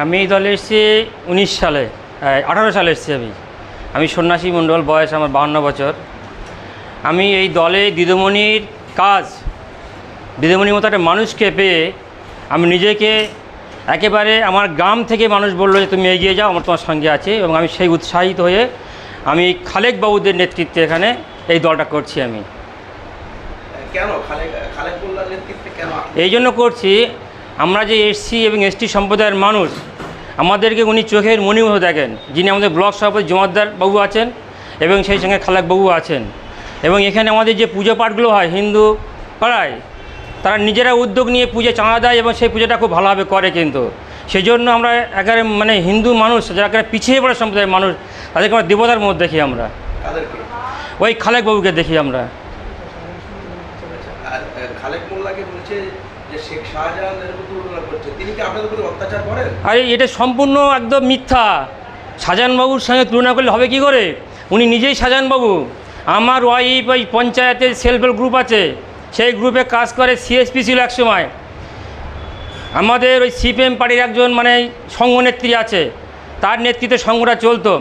আমি এই দলে এসেছি উনিশ সালে আঠারো সালে এসেছি আমি। আমি সন্ন্যাসী মণ্ডল বয়স আমার বাহান্ন বছর। আমি এই দলে দিদিমণির কাজ দিদিমণির মতো একটা মানুষকে পেয়ে আমি নিজেকে একেবারে আমার গ্রাম থেকে মানুষ বলল যে তুমি এগিয়ে যাও আমার তোমার সঙ্গে আছে। এবং আমি সেই উৎসাহিত হয়ে আমি খালেক বাবুদের নেতৃত্বে এখানে এই দলটা করছি আমি। এই জন্য করছি আমরা যে এসসি এবং এসটি সম্প্রদায়ের মানুষ আমাদেরকে উনি চোখের মতো দেখেন যিনি আমাদের ব্লক সভাপতি জমাদ্দার বাবু আছেন এবং সেই সঙ্গে খালাক বাবু আছেন। এবং এখানে আমাদের যে পুজো পাঠগুলো হয় হিন্দু পাড়ায় তারা নিজেরা উদ্যোগ নিয়ে পুজো চাঁদা দেয় এবং সেই পুজোটা খুব ভালোভাবে করে কিন্তু। সেই জন্য আমরা একেবারে মানে হিন্দু মানুষ যারা একেবারে পিছিয়ে পড়া সম্প্রদায়ের মানুষ তাদেরকে আমরা দেবতার মধ্যে দেখি আমরা। ওই খালেক বাবুকে দেখি আমরা। খালেক মোল্লাকে বলছে আরে, এটা সম্পূর্ণ একদম মিথ্যা। শাহজাহানবাবুর সঙ্গে তুলনা করলে হবে কি করে? উনি নিজেই শাহজাহানবাবু। আমার ওয়াইফ ওই পঞ্চায়েতের সেলফ হেল্প গ্রুপ আছে। সেই গ্রুপে কাজ করে সিএসপি ছিল একসময় আমাদের ওই সিপিএম পার্টির একজন মানে সংঘনেত্রী আছে। তার নেতৃত্বে সংঘটা চলতো।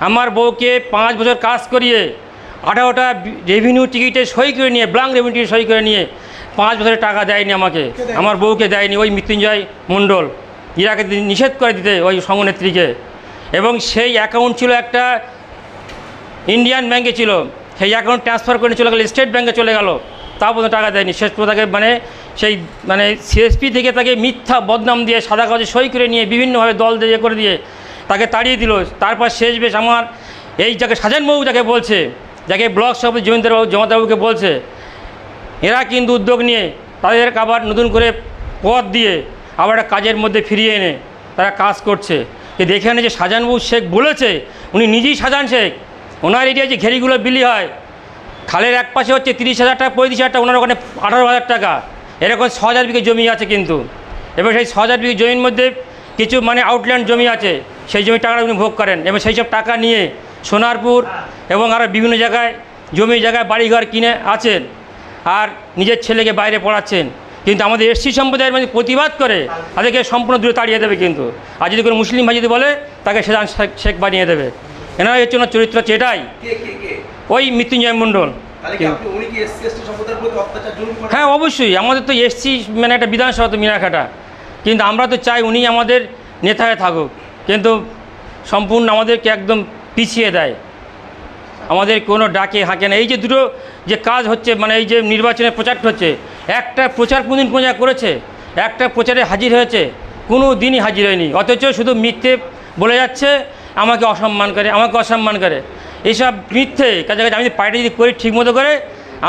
আমার বউকে পাঁচ বছর কাজ করিয়ে, আঠারোটা রেভিনিউ টিকিটে সই করে নিয়ে, ব্লাঙ্ক রেভিনিউ টিকিট সই করে নিয়ে পাঁচ বছরের টাকা দেয়নি আমাকে। আমার বউকে দেয়নি, ওই মৃত্যুঞ্জয় মণ্ডল। ইরাকে নিষেধ করে দিতে ওই সংঘনেত্রীকে এবং সেই অ্যাকাউন্ট ছিল একটা ইন্ডিয়ান ব্যাংকে ছিল। সেই অ্যাকাউন্ট ট্রান্সফার করে চলে গেল স্টেট ব্যাংকে চলে গেল। তাও পর্যন্ত টাকা দেয়নি। শেষ পর্যন্ত তাকে মানে সেই মানে সিএসপি থেকে তাকে মিথ্যা বদনাম দিয়ে সাদা কাগজে সই করে নিয়ে বিভিন্নভাবে দল দিয়ে করে দিয়ে তাকে তাড়িয়ে দিল। তারপর শেষ বেশ আমার এই যাকে সাজানবাবু যাকে বলছে, যাকে ব্লক সভাপতি জমিন্দারবাবু জমাদারবাবুকে বলছে এরা কিন্তু উদ্যোগ নিয়ে তাদেরকে আবার নতুন করে পথ দিয়ে আবার একটা কাজের মধ্যে ফিরিয়ে এনে তারা কাজ করছে। কিন্তু এখানে যে সাজানবাবু শেখ বলেছে, উনি নিজেই সাজান শেখ। ওনার এরিয়ায় যে ঘেরিগুলো বিলি হয়, খালের এক পাশে হচ্ছে তিরিশ হাজার টাকা, পঁয়ত্রিশ হাজার টাকা, ওনার ওখানে আঠারো হাজার টাকা। এরকম ছ হাজার বিঘে জমি আছে কিন্তু। এবার সেই ছ হাজার বিঘে জমির মধ্যে কিছু মানে আউটল্যান্ড জমি আছে, সেই জমি টাকাটা উনি ভোগ করেন। এবং সেই সব টাকা নিয়ে সোনারপুর এবং আরও বিভিন্ন জায়গায় জমি জায়গায় বাড়িঘর কিনে আছেন। আর নিজের ছেলেকে বাইরে পড়াচ্ছেন। কিন্তু আমাদের এসসি সম্প্রদায়ের মানে প্রতিবাদ করে তাদেরকে সম্পূর্ণ দূরে তাড়িয়ে দেবে কিন্তু। আর যদি কোনো মুসলিম ভাই যদি বলে তাকে সেদান শেখ- বানিয়ে দেবে। এনারা হচ্ছে ওনার চরিত্র হচ্ছে এটাই। ওই মৃত্যুঞ্জয় মণ্ডল। এসসি হ্যাঁ অবশ্যই। আমাদের তো এসছি মানে একটা বিধানসভা তো মিনাখাটা কিন্তু আমরা তো চাই উনি আমাদের নেতায় থাকুক। কিন্তু সম্পূর্ণ আমাদেরকে একদম পিছিয়ে দেয়। আমাদের কোনো ডাকে হাঁকে না। এই যে দুটো যে কাজ হচ্ছে মানে এই যে নির্বাচনের প্রচারটা হচ্ছে একটা প্রচার কোনদিন কোন করেছে? একটা প্রচারে হাজির হয়েছে কোনো দিনই হাজির হয়নি। অথচ শুধু মিথ্যে বলে যাচ্ছে আমাকে অসম্মান করে আমাকে অসম্মান করে। এইসব মিথ্যে কাছে কাছে আমি যদি পার্টি যদি করি ঠিক মতো করে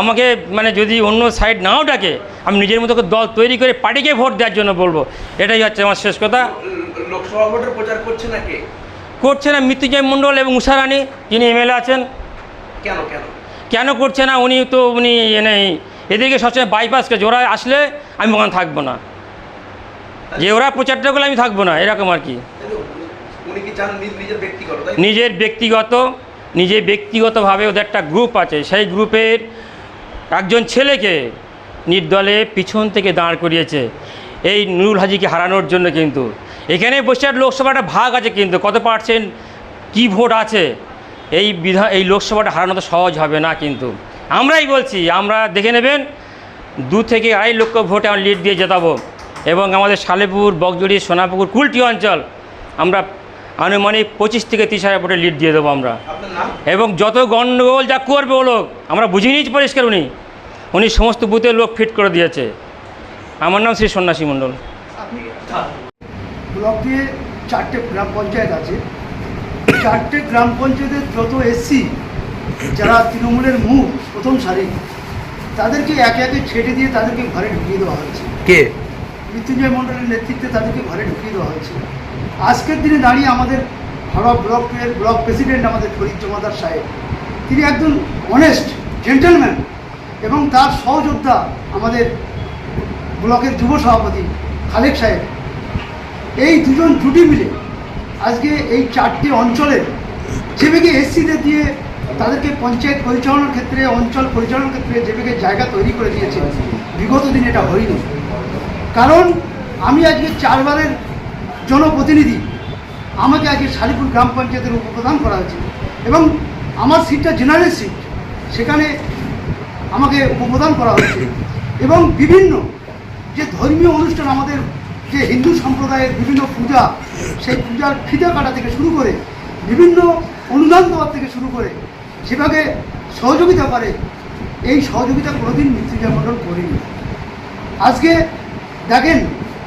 আমাকে মানে যদি অন্য সাইড নাও ডাকে আমি নিজের মতো করে দল তৈরি করে পার্টিকে ভোট দেওয়ার জন্য বলব। এটাই হচ্ছে আমার শেষ কথা। লোকসভা ভোটের প্রচার করছে না কে করছে না মৃত্যুঞ্জয় মণ্ডল এবং উষারানী যিনি এমএলএ আছেন। কেন কেন? কেন করছে না? উনি তো উনি এনে এদেরকে সবসময় বাইপাস করে ওরা আসলে আমি ওখানে থাকব না। যে ওরা প্রচারটা করলে আমি থাকব না এরকম আর কি। নিজের ব্যক্তিগত নিজের নিজে ব্যক্তিগতভাবে ওদের একটা গ্রুপ আছে। সেই গ্রুপের একজন ছেলেকে নির্দলে পিছন থেকে দাঁড় করিয়েছে। এই নুরুল হাজিকে হারানোর জন্য কিন্তু। এখানে বসে লোকসভাটা ভাগ আছে কিন্তু কত পার্সেন্ট কী ভোট আছে? এই বিধা এই লোকসভাটা হারানো তো সহজ হবে না কিন্তু। আমরাই বলছি আমরা দেখে নেবেন দু থেকে আড়াই লক্ষ ভোটে আমরা লিড দিয়ে জেতাবো। এবং আমাদের সালেপুর বকজড়ি সোনাপুকুর কুলটি অঞ্চল আমরা আনুমানিক পঁচিশ থেকে তিরিশ হাজার ভোটে লিড দিয়ে দেবো আমরা। এবং যত গণ্ডগোল যা করবে ও লোক আমরা বুঝিয়ে নিয়েছি পরিষ্কার উনি। উনি সমস্ত বুথের লোক ফিট করে দিয়েছে। আমার নাম শ্রী সন্ন্যাসী মণ্ডল। ব্লকে চারটে গ্রাম পঞ্চায়েত আছে। চারটে গ্রাম পঞ্চায়েতের যত এসসি যারা তৃণমূলের মুখ প্রথম সারি তাদেরকে একে একে ছেড়ে দিয়ে তাদেরকে ঘরে ঢুকিয়ে দেওয়া হয়েছে। কে? মৃত্যুঞ্জয় মণ্ডলের নেতৃত্বে তাদেরকে ঘরে ঢুকিয়ে দেওয়া হয়েছে। আজকের দিনে দাঁড়িয়ে আমাদের হাওড়া ব্লকের ব্লক প্রেসিডেন্ট আমাদের ফরিদ জমাদার সাহেব তিনি একজন অনেস্ট জেন্টেলম্যান এবং তার সহযোদ্ধা আমাদের ব্লকের যুব সভাপতি খালেক সাহেব। এই দুজন জুটি মিলে আজকে এই চারটি অঞ্চলের যেভাবে এসসিদের দিয়ে তাদেরকে পঞ্চায়েত পরিচালনার ক্ষেত্রে, অঞ্চল পরিচালনার ক্ষেত্রে যেভাবে জায়গা তৈরি করে দিয়েছে, বিগত দিনে এটা হয়নি। কারণ আমি আজকে চারবারের জনপ্রতিনিধি, আমাকে আজকে শালিপুর গ্রাম পঞ্চায়েতের উপপ্রধান করা হয়েছে এবং আমার সিটটা জেনারেল সিট সেখানে আমাকে উপপ্রদান করা হয়েছে এবং বিভিন্ন যে ধর্মীয় অনুষ্ঠান আমাদের যে হিন্দু সম্প্রদায়ের বিভিন্ন পূজা, সেই পূজার ফিতা কাটা থেকে শুরু করে বিভিন্ন অনুদান দেওয়ার থেকে শুরু করে সেভাবে সহযোগিতা করে, এই সহযোগিতা কোনোদিন মৃত্যুঞ্জয় মণ্ডল করেনি। আজকে দেখেন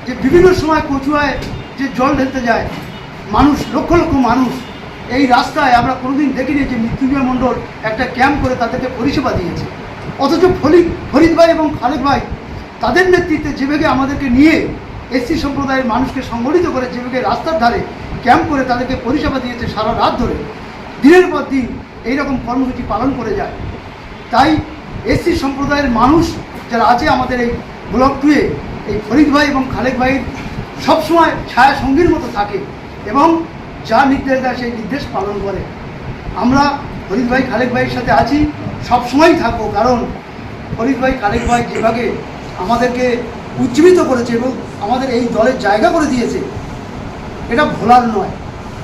যে বিভিন্ন সময় কচুয়ায় যে জল ঢেলতে যায়, মানুষ, লক্ষ লক্ষ মানুষ এই রাস্তায় আমরা কোনোদিন দেখিনি যে মৃত্যুঞ্জয় মণ্ডল একটা ক্যাম্প করে তাদেরকে পরিষেবা দিয়েছে। অথচ ফরিদ ফরিদ ভাই এবং খালেদ ভাই তাদের নেতৃত্বে যেভাবে আমাদেরকে নিয়ে এসসি সম্প্রদায়ের মানুষকে সংগঠিত করে যেভাবে রাস্তার ধারে ক্যাম্প করে তাদেরকে পরিষেবা দিয়েছে সারা রাত ধরে, দিনের পর দিন এইরকম কর্মসূচি পালন করে যায়। তাই এসসি সম্প্রদায়ের মানুষ যারা আছে আমাদের এই ব্লক টুয়ে এই ফরিদ ভাই এবং খালেক ভাইয়ের সবসময় ছায়া সঙ্গীর মতো থাকে এবং যা নির্দেশ দেয় সেই নির্দেশ পালন করে। আমরা ফরিদ ভাই, খালেক ভাইয়ের সাথে আছি, সবসময়ই থাকব, কারণ ফরিদ ভাই, খালেক ভাই যেভাবে আমাদেরকে উজ্জীবিত করেছে এবং আমাদের এই দলের জায়গা করে দিয়েছে। এটা ভোলার নয়।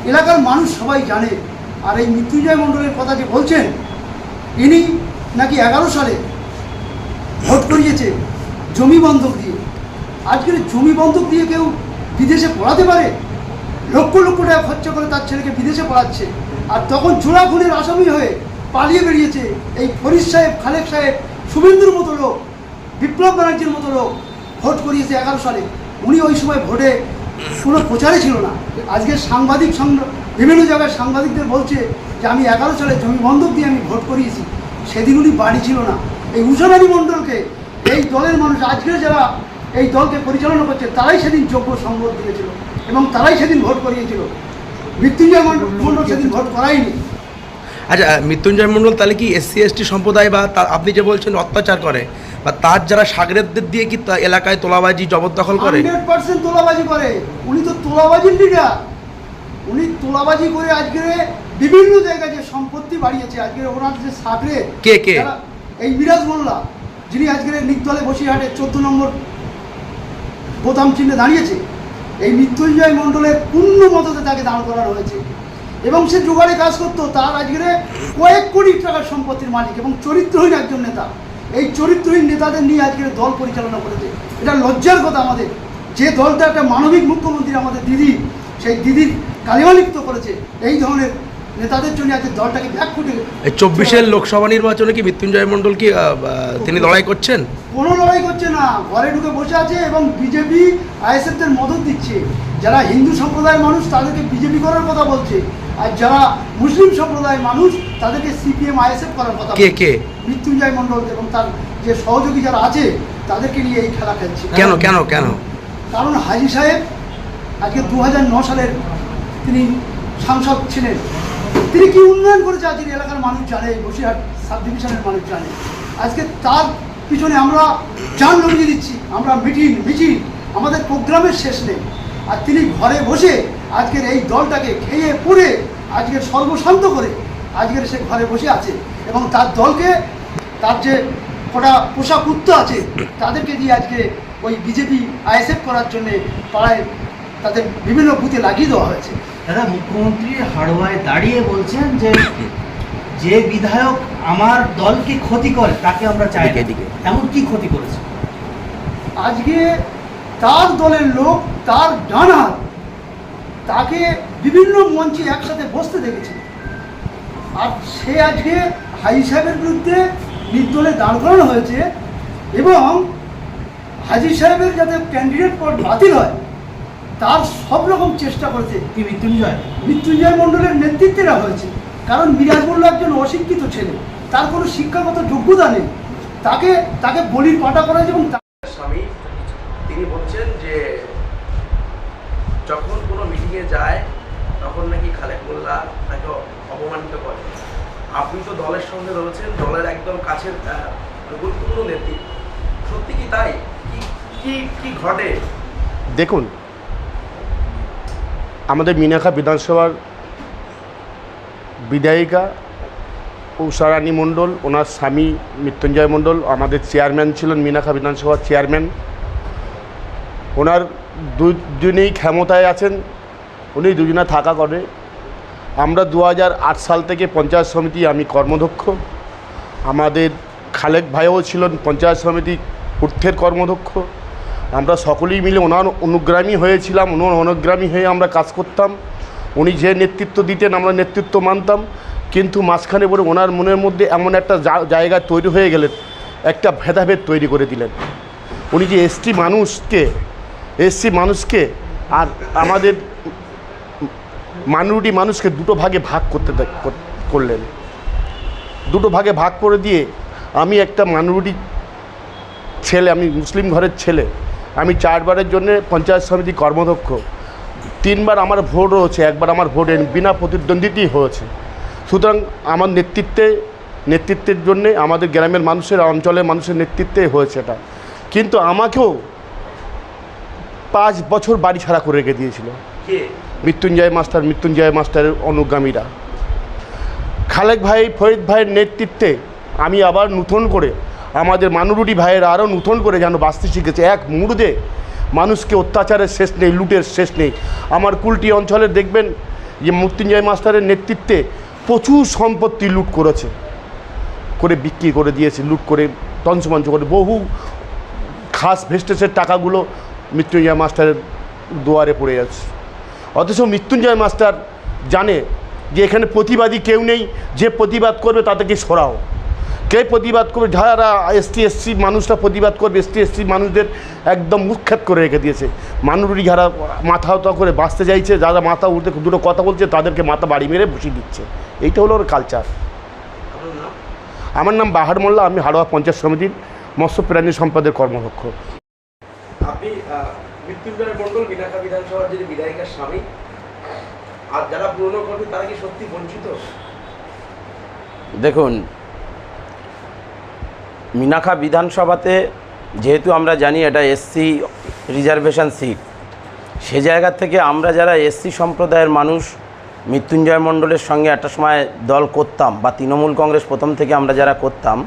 এলাকার মানুষ সবাই জানে। আর এই মৃত্যুঞ্জয় মণ্ডলের কথা যে বলছেন, ইনি নাকি এগারো সালে ভোট করিয়েছে জমি বন্ধক দিয়ে। আজকের জমি বন্ধক দিয়ে কেউ বিদেশে পড়াতে পারে? লক্ষ লক্ষ টাকা খরচা করে তার ছেলেকে বিদেশে পড়াচ্ছে। আর তখন চোরা খুনের আসামি হয়ে পালিয়ে বেরিয়েছে এই ফরিদ সাহেব খালেক সাহেব, শুভেন্দুর মতো লোক, বিপ্লব ব্যানার্জির মতো লোক। ভোট করিয়েছে এগারো সালে। উনি ওই সময় ভোটে কোনো প্রচারে ছিল না। আজকে সাংবাদিক বিভিন্ন জায়গায় সাংবাদিকদের বলছে যে আমি এগারো সালে জমি বন্ধক দিয়ে আমি ভোট করিয়েছি, সেদিন উনি বাড়ি ছিল না। এই উষারানী মণ্ডলকে, এই দলের মানুষ আজকে যারা এই দলকে পরিচালনা করছে, তারাই সেদিন যোগ্য সংবোধ দিয়েছিল এবং তারাই সেদিন ভোট করিয়েছিল। মৃত্যুঞ্জয় মণ্ডল সেদিন ভোট করায়নি। আচ্ছা মৃত্যুঞ্জয় মণ্ডল তাহলে কি এসসি, এসটি সম্প্রদায় বা আপনি যে বলছেন অত্যাচার করে বা তার যারা সাগরেদদের দিয়ে কি এলাকায় তোলাবাজি জবরদখল করে? হান্ড্রেড পার্সেন্ট তোলাবাজি করে। উনি তো তোলাবাজির লিডার উনি তোলাবাজি করে আজকে বিভিন্ন জায়গায় যে সম্পত্তি বাড়িয়েছে আজকে ওনার যে সাগরে কে, কে? এই মিরাজ মোল্লা যিনি আজকে নির্দলে বসিরহাটে চোদ্দ নম্বর বোতাম চিহ্নে দাঁড়িয়েছে এই মৃত্যুঞ্জয় মণ্ডলের পূর্ণ মততে তাকে দাঁড় করানো হয়েছে। এবং সে জোগাড়ে কাজ করতো তার আজকে কয়েক কোটি টাকার সম্পত্তির মালিক এবং চরিত্রহীন একজন নেতা। এই চরিত্রহীন নেতাদের নিয়ে আজকে দল পরিচালনা করেছে। এটা লজ্জার কথা আমাদের। যে দলটা একটা মানবিক মুখ্যমন্ত্রী আমাদের দিদি সেই দিদির কালিমালিপ্ত করেছে। এই ধরনের নেতাদের জন্য আজকে দলটাকে ব্যাক ফুটে এই চব্বিশের লোকসভা নির্বাচনে কি মৃত্যুঞ্জয় মণ্ডল কি তিনি লড়াই করছেন? কোনো লড়াই করছে না। ঘরে ঢুকে বসে আছে এবং বিজেপি আইএসএফদের মদত দিচ্ছে। যারা হিন্দু সম্প্রদায়ের মানুষ তাদেরকে বিজেপি করার কথা বলছে। আর যারা মুসলিম সম্প্রদায়ের মানুষ তাদেরকে সিপিএম আইএসএফ করার কথা কে। কে? মৃত্যুঞ্জয় মণ্ডল এবং তার যে সহযোগী যারা আছে তাদেরকে নিয়ে এই খেলা খেলছে। কেন কেন কেন? কারণ হাজি সাহেব আজকে দু সালের তিনি সাংসদ ছিলেন। তিনি কি উন্নয়ন করেছে আজকের এলাকার মানুষ জানে বসিরহাট সাব ডিভিশনের মানুষ জানে। আজকে তার পিছনে আমরা যান লড়িয়ে দিচ্ছি। আমরা মিটিং মিছিল আমাদের প্রোগ্রামের শেষ নেই। আর তিনি ঘরে বসে আজকের এই দলটাকে খেয়ে পুড়ে আজকের সর্বশান্ত করে আজকের সে ঘরে বসে আছে এবং তার দলকে তার যে কটা পোষা কুত্তা আছে তাদেরকে দিয়ে আজকে ওই বিজেপি আইএসএফ করার জন্যে পাড়ায় তাদের বিভিন্ন বুথে লাগিয়ে দেওয়া হয়েছে। দাদা মুখ্যমন্ত্রী হাড়োয়ায় দাঁড়িয়ে বলছেন যে যে বিধায়ক আমার দলকে ক্ষতি করে তাকে আমরা চাই। এমন কি ক্ষতি করেছে? আজকে তার দলের লোক, তার ডান হাত তাকে বিভিন্ন মঞ্চে একসাথে বসতে দেখেছে। আর সে আজকে হাই সাহেবের বিরুদ্ধে নির্দলে দাঁড় করানো হয়েছে এবং হাজি সাহেবের যাতে ক্যান্ডিডেট পদ বাতিল হয়, তার সব রকম চেষ্টা করেছে কি মৃত্যুঞ্জয়। মৃত্যুঞ্জয় মণ্ডলের নেতৃত্বেরা হয়েছে। কারণ মিরাজ মোল্লা একজন অশিক্ষিত ছেলে, তার কোনো শিক্ষাগত যোগ্যতা নেই। তাকে তাকে বলির পাটা করা এবং তা- স্বামী তিনি বলছেন যে যখন কোনো মিটিংয়ে যায়, তখন নাকি খালেক মোল্লা তাকে অপমানিত করে। আপনি তো দলের সঙ্গে রয়েছেন, দলের একদম কাছের গুরুত্বপূর্ণ নেতৃত্ব। সত্যি কি তাই? কি কি ঘটে? দেখুন, আমাদের মিনাখা বিধানসভার বিধায়িকা উষারানী মণ্ডল, ওনার স্বামী মৃত্যুঞ্জয় মণ্ডল, আমাদের চেয়ারম্যান ছিলেন মিনাখা বিধানসভার চেয়ারম্যান। ওনার দুজনেই ক্ষমতায় আছেন, উনি দুজনে থাকা করে। আমরা দু হাজার আট সাল থেকে পঞ্চায়েত সমিতি, আমি কর্মদক্ষ আমাদের খালেক ভাইও ছিলেন পঞ্চায়েত সমিতি ঊর্ধ্বের কর্মদক্ষ আমরা সকলেই মিলে ওনার অনুগ্রামী হয়েছিলাম, ওনার অনুগ্রামী হয়ে আমরা কাজ করতাম। উনি যে নেতৃত্ব দিতেন, আমরা নেতৃত্ব মানতাম। কিন্তু মাঝখানে পরে ওনার মনের মধ্যে এমন একটা জায়গা তৈরি হয়ে গেলেন, একটা ভেদাভেদ তৈরি করে দিলেন। উনি যে এসটি মানুষকে এসসি মানুষকে আর আমাদের মাইনরিটি মানুষকে দুটো ভাগে ভাগ করতে করলেন। দুটো ভাগে ভাগ করে দিয়ে আমি একটা মাইনরিটি ছেলে, আমি মুসলিম ঘরের ছেলে, আমি চারবারের জন্য পঞ্চায়েত সমিতি কর্মদক্ষ তিনবার আমার ভোট হয়েছে, একবার আমার ভোট বিনা প্রতিদ্বন্দ্বিতাই হয়েছে। সুতরাং আমার নেতৃত্বে, নেতৃত্বের জন্যে আমাদের গ্রামের মানুষের, অঞ্চলের মানুষের নেতৃত্বে হয়েছে এটা। কিন্তু আমাকেও পাঁচ বছর বাড়ি ছাড়া করে রেখে দিয়েছিল। মৃত্যুঞ্জয় মাস্টার মৃত্যুঞ্জয় মাস্টারের অনুগামীরা। খালেক ভাই ফরিদ ভাইয়ের নেতৃত্বে আমি আবার নূতন করে আমাদের মানুরুটি ভাইয়ের আরও নূতন করে যেন বাঁচতে শিখেছে। এক মুহূর্তে মানুষকে অত্যাচারের শেষ নেই লুটের শেষ নেই। আমার কুলটি অঞ্চলে দেখবেন যে মৃত্যুঞ্জয় মাস্টারের নেতৃত্বে প্রচুর সম্পত্তি লুট করেছে। করে বিক্রি করে দিয়েছে লুট করে তঞ্চমঞ্চ করে বহু খাস ভেস্টেসের টাকাগুলো মৃত্যুঞ্জয় মাস্টারের দুয়ারে পড়ে যাচ্ছে অথচ মৃত্যুঞ্জয় মাস্টার জানে যে এখানে প্রতিবাদী কেউ নেই যে প্রতিবাদ করবে তাদেরকে সরাও। কে প্রতিবাদ করবে? যারা এসটি এসসি মানুষরা প্রতিবাদ করবে এসটি এসসি মানুষদের একদম মুখ্যাত করে রেখে দিয়েছে। মানুষই যারা মাথা উতা করে বাঁচতে চাইছে যারা মাথা উঠতে দুটো কথা বলছে তাদেরকে মাথা বাড়ি মেরে বসিয়ে দিচ্ছে। এইটা হলো ওর কালচার আমার নাম বাহার মোল্লা আমি হাড়োয়া পঞ্চায়েত সমিতির মৎস্য প্রাণী সম্পদের আহ, মৃত্যুঞ্জয় মণ্ডল বিনাকা বিধানসভার যিনি বিধায়িকার স্বামী, আর যারা পুরনো কর্মী, তারা কি সত্যি বঞ্চিত? দেখুন মিনাখা বিধানসভাতে যেহেতু আমরা জানি এটা এসসি রিজার্ভেশন সিট সে জায়গা থেকে আমরা যারা এসসি সম্প্রদায়ের মানুষ, মৃত্যুঞ্জয় মণ্ডলের সঙ্গে একটা সময় দল করতাম, বা তৃণমূল কংগ্রেস প্রথম থেকে আমরা যারা করতাম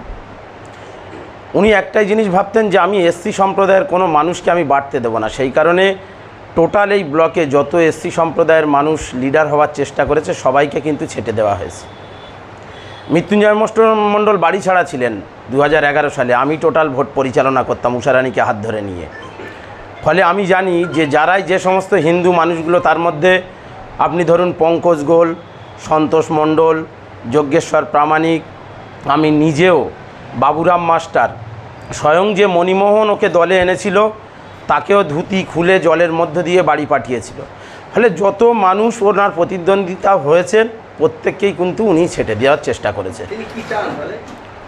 উনি একটাই জিনিস ভাবতেন যে আমি এসসি সম্প্রদায়ের কোনো মানুষকে আমি বাড়তে দেবো না। সেই কারণে টোটাল এই ব্লকে যত এসসি সম্প্রদায়ের মানুষ লিডার হওয়ার চেষ্টা করেছে, সবাইকে কিন্তু ছেটে দেওয়া হয়েছে। মৃত্যুঞ্জয় মণ্ডল বাড়ি ছাড়া ছিলেন দু হাজার এগারো সালে। আমি টোটাল ভোট পরিচালনা করতাম উষারানীকে হাত ধরে নিয়ে। ফলে আমি জানি যে যারাই যে সমস্ত হিন্দু মানুষগুলো, তার মধ্যে আপনি ধরুন পঙ্কজ গোল, সন্তোষ মণ্ডল, যজ্ঞেশ্বর প্রামাণিক, আমি নিজেও বাবুরাম মাস্টার স্বয়ং যে মণিমোহন ওকে দলে এনেছিল তাকেও ধুতি খুলে জলের মধ্য দিয়ে বাড়ি পাঠিয়েছিল। ফলে যত মানুষ ওনার প্রতিদ্বন্দ্বিতা হয়েছেন প্রত্যেককেই কিন্তু উনি ছেটে দেওয়ার চেষ্টা করেছে।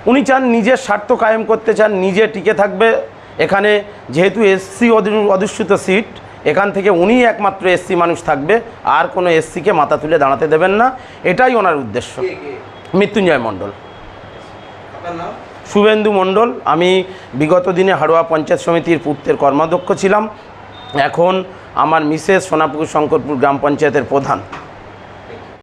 উনি চান নিজের স্বার্থ কায়েম করতে চান নিজে টিকে থাকবে। এখানে যেহেতু এসসি অধিষ্ঠিত সিট এখান থেকে উনিই একমাত্র এসসি মানুষ থাকবে। আর কোনো এসসিকে মাথা তুলে দাঁড়াতে দেবেন না। এটাই ওনার উদ্দেশ্য। মৃত্যুঞ্জয় মণ্ডল। শুভেন্দু মণ্ডল, আমি বিগত দিনে হাড়োয়া পঞ্চায়েত সমিতির পূর্তের কর্মাধ্যক্ষ ছিলাম। এখন আমার মিসেস সোনাপুর শঙ্করপুর গ্রাম পঞ্চায়েতের প্রধান।